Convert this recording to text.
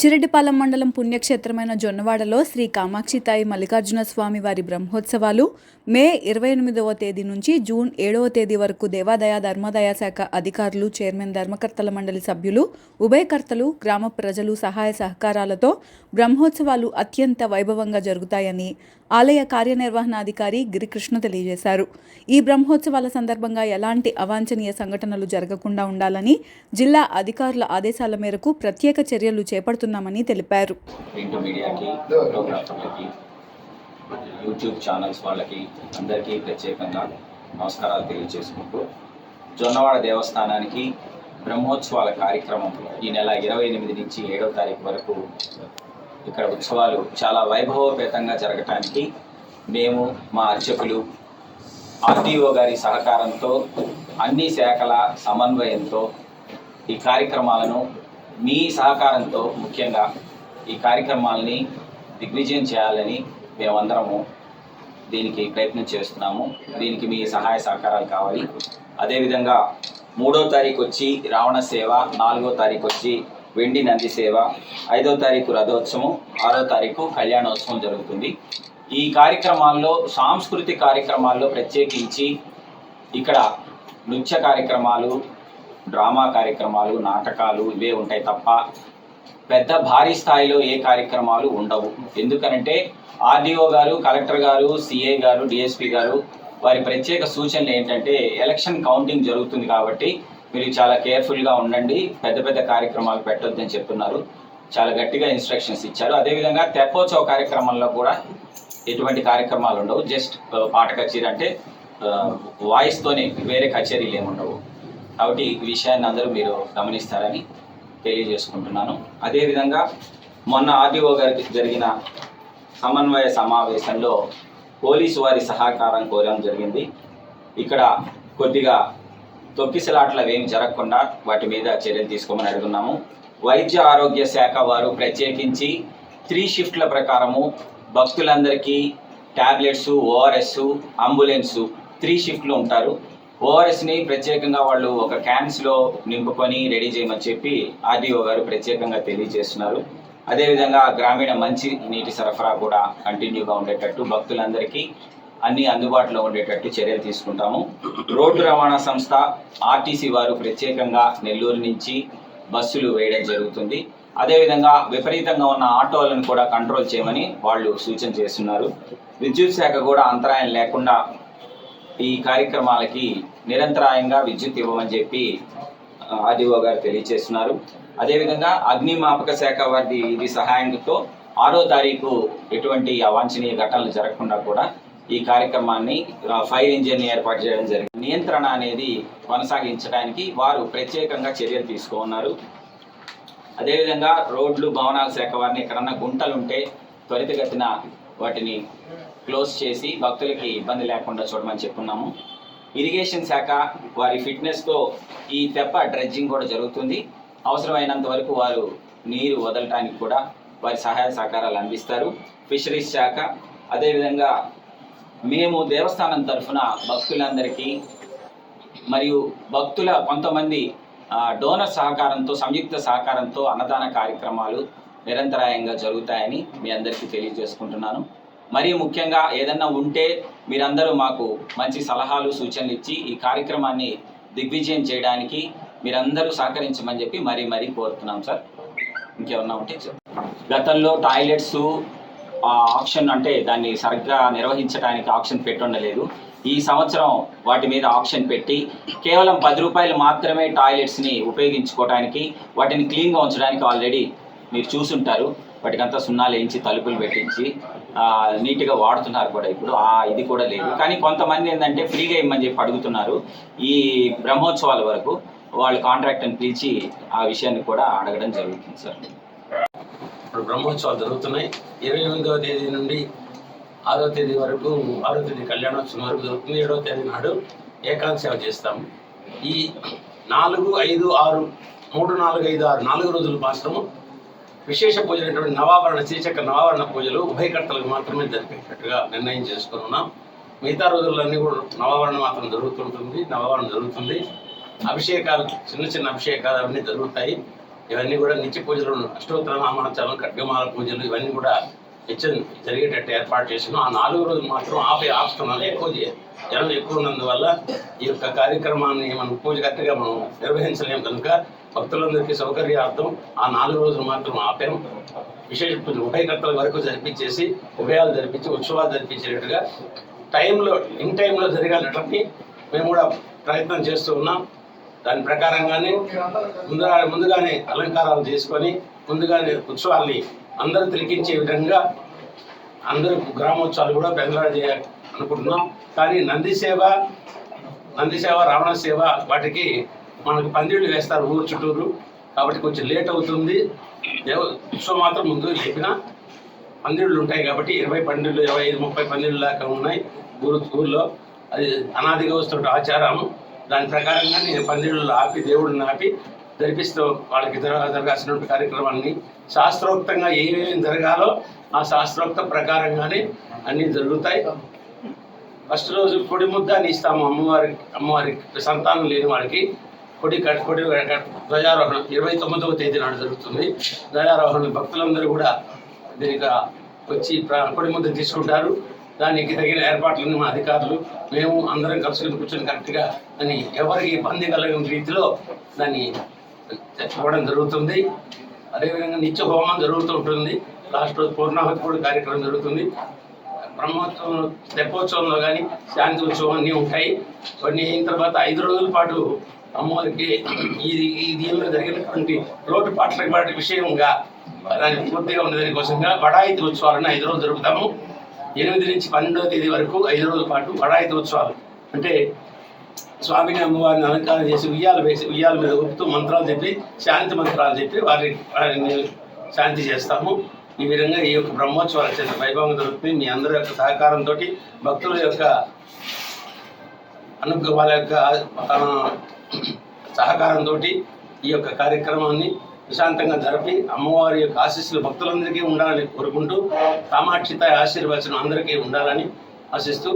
బుచ్చిరెడ్డిపాలెం మండలం పుణ్యక్షేత్రమైన జొన్నవాడలో శ్రీ కామాక్షితాయి మల్లికార్జున స్వామి వారి బ్రహ్మోత్సవాలు మే ఇరవై ఎనిమిదవ తేదీ నుంచి జూన్ ఏడవ తేదీ వరకు దేవాదాయ ధర్మాదాయ శాఖ అధికారులు చైర్మన్ ధర్మకర్తల మండలి సభ్యులు ఉభయకర్తలు గ్రామ ప్రజలు సహాయ సహకారాలతో బ్రహ్మోత్సవాలు అత్యంత వైభవంగా జరుగుతాయని ఆలయ కార్యనిర్వహణాధికారి గిరికృష్ణ తెలియజేశారు. ఈ బ్రహ్మోత్సవాల సందర్భంగా ఎలాంటి అవాంఛనీయ సంఘటనలు జరగకుండా ఉండాలని జిల్లా అధికారుల ఆదేశాల మేరకు ప్రత్యేక చర్యలు చేపడుతున్నామని తెలిపారు. యూట్యూబ్ ఛానల్స్ వాళ్ళకి అందరికీ ప్రత్యేకంగా నమస్కారాలు తెలియజేసుకుంటూ జొన్నవాడ దేవస్థానానికి బ్రహ్మోత్సవాల కార్యక్రమం ఈ నెల ఇరవై ఎనిమిది నుంచి ఏడవ తారీఖు వరకు ఇక్కడ ఉత్సవాలు చాలా వైభవపేతంగా జరగటానికి మేము మా అర్చకులు ఆర్టీఓ గారి సహకారంతో అన్ని శాఖల సమన్వయంతో ఈ కార్యక్రమాలను మీ సహకారంతో ముఖ్యంగా ఈ కార్యక్రమాలని దిగ్విజయం చేయాలని మేమందరము దీనికి ప్రయత్నం చేస్తున్నాము. దీనికి మీ సహాయ సహకారాలు కావాలి. అదేవిధంగా మూడో తారీఖు వచ్చి రావణ సేవ నాలుగో తారీఖు వచ్చి వెండి నంది సేవ ఐదో తారీఖు రథోత్సవం ఆరో తారీఖు కళ్యాణోత్సవం జరుగుతుంది. ఈ కార్యక్రమాల్లో సాంస్కృతిక కార్యక్రమాల్లో ప్రత్యేకించి ఇక్కడ నృత్య కార్యక్రమాలు డ్రామా కార్యక్రమాలు నాటకాలు ఇవే ఉంటాయి తప్ప పెద్ద భారీ స్థాయిలో ఏ కార్యక్రమాలు ఉండవు. ఎందుకనంటే ఆర్డీఓ గారు కలెక్టర్ గారు సిఏ గారు డిఎస్పి గారు వారి ప్రత్యేక సూచనలు ఏంటంటే ఎలక్షన్ కౌంటింగ్ జరుగుతుంది కాబట్టి మీరు చాలా కేర్ఫుల్గా ఉండండి. పెద్ద పెద్ద కార్యక్రమాలు పెట్టొద్దని చెప్తున్నారు. చాలా గట్టిగా ఇన్స్ట్రక్షన్స్ ఇచ్చారు. అదేవిధంగా తెప్పోత్సవ కార్యక్రమంలో కూడా ఎటువంటి కార్యక్రమాలు ఉండవు. జస్ట్ పాట కచేరీ అంటే వాయిస్తోనే వేరే కచేరీలు ఏమి ఉండవు. కాబట్టి ఈ విషయాన్ని అందరూ మీరు గమనిస్తారని తెలియజేసుకుంటున్నాను. అదేవిధంగా మొన్న ఆర్డీఓ గారికి జరిగిన సమన్వయ సమావేశంలో పోలీసు వారి సహకారం కోరడం జరిగింది. ఇక్కడ కొద్దిగా తొక్కిసలాట్లు ఏమి జరగకుండా వాటి మీద చర్యలు తీసుకోమని అడుగున్నాము. వైద్య ఆరోగ్య శాఖ వారు ప్రత్యేకించి త్రీ షిఫ్ట్ల ప్రకారము భక్తులందరికీ ట్యాబ్లెట్స్ ఓఆర్ఎస్ అంబులెన్సు త్రీ షిఫ్ట్లు ఉంటారు. ఓఆర్ఎస్ని ప్రత్యేకంగా వాళ్ళు ఒక క్యాన్స్లో నింపుకొని రెడీ చేయమని చెప్పి ఆర్డీఓ గారు ప్రత్యేకంగా తెలియజేస్తున్నారు. అదేవిధంగా గ్రామీణ మంచి నీటి సరఫరా కూడా కంటిన్యూగా ఉండేటట్టు భక్తులందరికీ అన్ని అందుబాటులో ఉండేటట్టు చర్యలు తీసుకుంటాము. రోడ్డు రవాణా సంస్థ ఆర్టీసీ వారు ప్రత్యేకంగా నెల్లూరు నుంచి బస్సులు వేయడం జరుగుతుంది. అదేవిధంగా విపరీతంగా ఉన్న ఆటోలను కూడా కంట్రోల్ చేయమని వాళ్ళు సూచన చేస్తున్నారు. విద్యుత్ శాఖ కూడా అంతరాయం లేకుండా ఈ కార్యక్రమాలకి నిరంతరాయంగా విద్యుత్ ఇవ్వమని చెప్పి ఆర్డీఓ గారు తెలియజేస్తున్నారు. అదేవిధంగా అగ్నిమాపక శాఖ వారి ఇది సహాయంతో ఆరో తారీఖు ఎటువంటి అవాంఛనీయ ఘటనలు జరగకుండా కూడా ఈ కార్యక్రమాన్ని ఫైర్ ఇంజిన్ ఏర్పాటు చేయడం జరిగింది. నియంత్రణ అనేది కొనసాగించడానికి వారు ప్రత్యేకంగా చర్యలు తీసుకున్నారు అదేవిధంగా రోడ్లు భవనాల శాఖ వారిని ఎక్కడన్నా గుంటలు ఉంటే త్వరితగతిన వాటిని క్లోజ్ చేసి భక్తులకి ఇబ్బంది లేకుండా చూడమని చెప్పున్నాము. ఇరిగేషన్ శాఖ వారి ఫిట్నెస్తో ఈ తెప్ప డ్రెడ్జింగ్ కూడా జరుగుతుంది. అవసరమైనంత వరకు వారు నీరు వదలటానికి కూడా వారి సహాయ సహకారాలు అందిస్తారు. ఫిషరీస్ శాఖ అదేవిధంగా మేము దేవస్థానం తరఫున భక్తులందరికీ మరియు భక్తుల కొంతమంది డోనర్ సహకారంతో సంయుక్త సహకారంతో అన్నదాన కార్యక్రమాలు నిరంతరాయంగా జరుగుతాయని మీ అందరికీ తెలియజేసుకుంటున్నాను. మరీ ముఖ్యంగా ఏదన్నా ఉంటే మీరందరూ మాకు మంచి సలహాలు సూచనలు ఇచ్చి ఈ కార్యక్రమాన్ని దిగ్విజయం చేయడానికి మీరందరూ సహకరించమని చెప్పి మరీ మరీ కోరుతున్నాం సార్. ఇంకేమన్నా ఉంటే గతంలో టాయిలెట్స్ ఆ ఆప్షన్ అంటే దాన్ని సరిగ్గా నిర్వహించడానికి ఆప్షన్ పెట్టుండలేదు. ఈ సంవత్సరం వాటి మీద ఆప్షన్ పెట్టి కేవలం పది రూపాయలు మాత్రమే టాయిలెట్స్ని ఉపయోగించుకోవడానికి వాటిని క్లీన్గా ఉంచడానికి ఆల్రెడీ మీరు చూసుంటారు. వాటికంతా సున్నాలు వేయించి తలుపులు పెట్టించి నీట్గా వాడుతున్నారు కూడా ఇప్పుడు. ఆ ఇది కూడా లేదు. కానీ కొంతమంది ఏంటంటే ఫ్రీగా ఇమ్మని చెప్పి అడుగుతున్నారు. ఈ బ్రహ్మోత్సవాల వరకు వాళ్ళు కాంట్రాక్ట్ని పిలిచి ఆ విషయాన్ని కూడా అడగడం జరుగుతుంది సార్. ఇప్పుడు బ్రహ్మోత్సవాలు జరుగుతున్నాయి. ఇరవై ఎనిమిదవ తేదీ నుండి ఆరో తేదీ వరకు ఆరో తేదీ కళ్యాణోత్సవం వరకు జరుగుతుంది. ఏడవ తేదీ నాడు ఏకాంత సేవ చేస్తాము. ఈ నాలుగు ఐదు ఆరు మూడు నాలుగు ఐదు ఆరు నాలుగు రోజులు మాత్రము విశేష పూజలైనటువంటి నవాభరణ శ్రీచక్ర నవాభరణ పూజలు ఉభయకర్తలకు మాత్రమే జరిపేటట్టుగా నిర్ణయం చేసుకుని ఉన్నాం. మిగతా రోజులన్నీ కూడా నవాభరణ మాత్రం జరుగుతుంటుంది నవాభరణ జరుగుతుంది. అభిషేకాలు చిన్న చిన్న అభిషేకాలు అవన్నీ జరుగుతాయి. ఇవన్నీ కూడా నిత్య పూజలు అష్టోత్తర నామాచారం ఖడ్గమాల పూజలు ఇవన్నీ కూడా నిత్యం జరిగేటట్టు ఏర్పాటు చేసినాం ఆ నాలుగు రోజులు మాత్రం ఆపే ఆపుతున్నాను ఎక్కువ చేయాలి జనం ఎక్కువ ఉన్నందువల్ల ఈ యొక్క కార్యక్రమాన్ని మనం పూజ కరెక్ట్గా మనం నిర్వహించలేము కనుక భక్తులందరికీ సౌకర్యార్థం ఆ నాలుగు రోజులు మాత్రం ఆపాం. విశేష పూజ ఉభయకర్తల వరకు జరిపించేసి ఉభయాలు జరిపించి ఉత్సవాలు జరిపించేటట్టుగా టైంలో ఇన్ టైంలో జరగాలని మేము కూడా ప్రయత్నం చేస్తూ ఉన్నాం. దాని ప్రకారంగానే ముందుగా ముందుగానే అలంకారాలు చేసుకొని ముందుగానే ఉత్సవాల్ని అందరూ తిలకించే విధంగా అందరూ గ్రామోత్సవాలు కూడా పెందలాడ చేయాలి అనుకుంటున్నాం. కానీ నంది సేవ నంది సేవ రావణ సేవ వాటికి మనకు పందిళ్ళు వేస్తారు ఊరు చుట్టూరు. కాబట్టి కొంచెం లేట్ అవుతుంది. దేవ ఉత్సవం మాత్రం ముందు లేపిన పందిళ్ళు ఉంటాయి కాబట్టి ఇరవై పందిళ్ళు ఇరవై ఐదు ముప్పై పందిళ్ళు దాకా ఉన్నాయి ఊరు ఊర్లో. అది అనాదిగా వస్తున్న ఆచారము. దాని ప్రకారంగా నేను పందిళ్ళు ఆపి దేవుడిని ఆపి జరిపిస్తూ వాళ్ళకి జరగాల్సినటువంటి కార్యక్రమాన్ని శాస్త్రోక్తంగా ఏమేమి జరగాలో ఆ శాస్త్రోక్త ప్రకారంగానే అన్నీ జరుగుతాయి. ఫస్ట్ రోజు పొడి ముద్ద అని ఇస్తాము అమ్మవారికి అమ్మవారికి సంతానం లేని వాడికి. కొడి కట్- కొడి కట్- ధ్వజారోహణం ఇరవై తొమ్మిదవ తేదీ నాడు జరుగుతుంది. ధ్వజారోహణ భక్తులందరూ కూడా దీనికి వచ్చి ప్ర- కొడి ముద్ద తీసుకుంటారు. దానికి తగిన ఏర్పాట్లను మా అధికారులు మేము అందరం కలుసుకుని కూర్చొని కరెక్ట్గా దాన్ని ఎవరికి ఇబ్బంది కలిగిన రీతిలో దాన్ని తెచ్చుకోవడం జరుగుతుంది. అదేవిధంగా నిత్య హోమం జరుగుతూ ఉంటుంది. లాస్ట్ రోజు పూర్ణాహుతి కూడా కార్యక్రమం జరుగుతుంది. బ్రహ్మోత్సవం తెప్పోత్సవంలో కానీ శాంతి ఉత్సవం అన్నీ ఉంటాయి. కొన్ని అయిన తర్వాత ఐదు రోజుల పాటు అమ్మవారికి ఇది ఈ దీనిలో జరిగినటువంటి లోటుపాట్ల వాటి విషయంగా దానికి పూర్తిగా ఉన్న దానికోసంగా బడాయితీ ఉత్సవాలను ఐదు రోజులు జరుపుతాము. ఎనిమిది నుంచి పన్నెండవ తేదీ వరకు ఐదు రోజుల పాటు వడాయితీ ఉత్సవాలు. అంటే స్వామిని అమ్మవారిని అలంకారం చేసి ఉయ్యాలు వేసి ఉయ్యాల మీద ఊపుతూ మంత్రాలు చెప్పి శాంతి మంత్రాలు చెప్పి వారి వారిని శాంతి చేస్తాము. ఈ విధంగా ఈ యొక్క బ్రహ్మోత్సవాలు అత్యంత వైభవం దొరుకుతుంది మీ అందరి యొక్క సహకారంతో భక్తుల యొక్క అనుగ్రహ యొక్క సహకారంతో ఈ యొక్క కార్యక్రమాన్ని ప్రశాంతంగా జరిపి అమ్మవారి యొక్క ఆశీస్సులు భక్తులందరికీ ఉండాలని కోరుకుంటూ కామాక్షిత ఆశీర్వచనం అందరికీ ఉండాలని ఆశిస్తూ